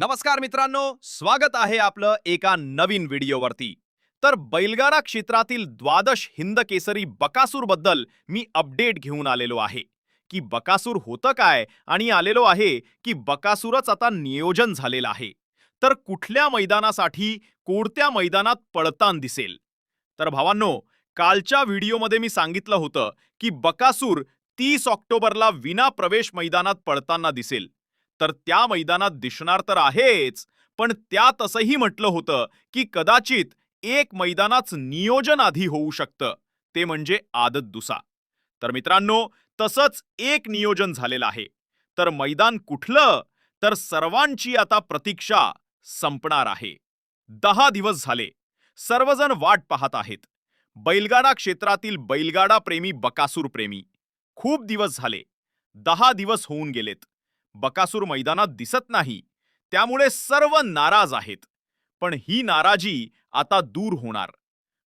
नमस्कार मित्रांनो स्वागत आहे आपलं एका नवीन व्हिडिओवरती. तर बैलगाडा क्षेत्रातील द्वादश हिंद केसरी बकासूरबद्दल मी अपडेट घेऊन आलेलो आहे. की बकासूर होतं काय? आणि आलेलो आहे की बकासूरच आता नियोजन झालेलं आहे. तर कुठल्या मैदानासाठी कोणत्या मैदानात पळतान दिसेल? तर भावांनो कालच्या व्हिडिओमध्ये मी सांगितलं होतं की बकासूर तीस ऑक्टोबरला विना प्रवेश मैदानात पळताना दिसेल. तर त्या मैदानात दिसणार तर आहेच पण त्यात असंही म्हटलं होतं की कदाचित एक मैदानाच नियोजन आधी होऊ शकतं ते म्हणजे आदत दुसा. तर मित्रांनो तसंच एक नियोजन झालेलं आहे. तर मैदान कुठलं तर सर्वांची आता प्रतीक्षा संपणार आहे. दहा दिवस झाले सर्वजण वाट पाहत आहेत. बैलगाडा क्षेत्रातील बैलगाडा प्रेमी बकासूर प्रेमी. खूप दिवस झाले दहा दिवस होऊन गेलेत. बकासूर मैदानात दिसत नाही. त्यामुळे सर्व नाराज आहेत. पण ही नाराजी आता दूर होणार.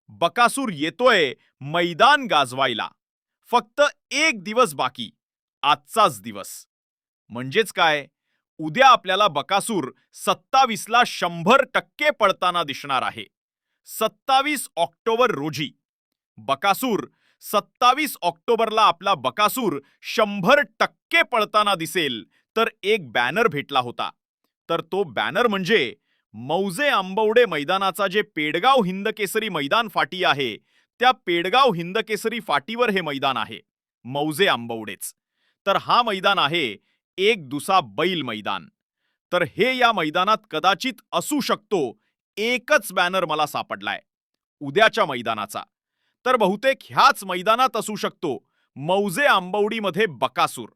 बकासूर येतोय मैदान गाजवायला. फक्त एक दिवस बाकी आजचाच दिवस. म्हणजेच काय? उद्या आपल्याला बकासूर सत्तावीसला शंभर टक्के पळताना दिसणार आहे. सत्तावीस ऑक्टोबर रोजी. बकासूर सत्तावीस ऑक्टोबरला आपला बकासूर शंभर टक्के पळताना दिसेल तर एक बॅनर भेटला होता. तर तो बॅनर म्हणजे मौजे आंबवडे मैदानाचा जे पेडगाव हिंदकेसरी मैदान फाटी आहे त्या पेडगाव हिंदकेसरी फाटीवर हे मैदान आहे मौजे आंबवडेच. तर हा मैदान आहे एक दुसा बैल मैदान. तर हे या मैदानात कदाचित असू शकतो एकच बॅनर मला सापडलाय उद्याच्या मैदानाचा. तर बहुतेक ह्याच मैदानात असू शकतो मौजे आंबवडीमध्ये बकासूर.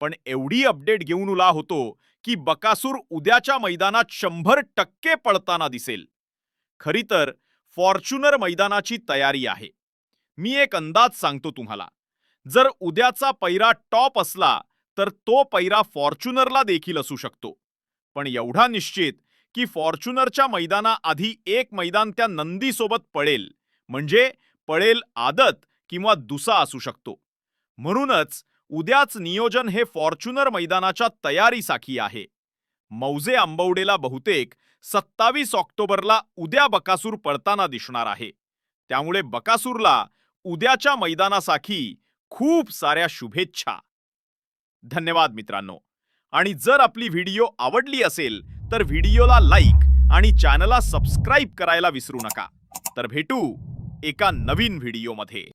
पण एवढी अपडेट घेऊन उला होतो की बकासूर उद्याच्या मैदानात शंभर टक्के पळताना दिसेल. खरी तर फॉर्च्युनर मैदानाची तयारी आहे. मी एक अंदाज सांगतो तुम्हाला. जर उद्याचा पैरा टॉप असला तर तो पैरा फॉर्च्युनरला देखील असू शकतो. पण एवढा निश्चित की फॉर्च्युनरच्या मैदानाआधी एक मैदान त्या नंदीसोबत पळेल म्हणजे पळेल आदत किंवा दुसा असू शकतो. म्हणूनच उद्याच नियोजन हे फॉर्च्युनर मैदानाच्या तयारीसाठी आहे. मौजे आंबवडेला बहुतेक सत्तावीस ऑक्टोबरला उद्या बकासूर पळताना दिसणार आहे. त्यामुळे बकासूरला उद्याच्या मैदानासाठी खूप साऱ्या शुभेच्छा. धन्यवाद मित्रांनो. आणि जर आपली व्हिडिओ आवडली असेल तर व्हिडिओला लाईक आणि चॅनलला सबस्क्राईब करायला विसरू नका. तर भेटू एका नवीन व्हिडिओमध्ये.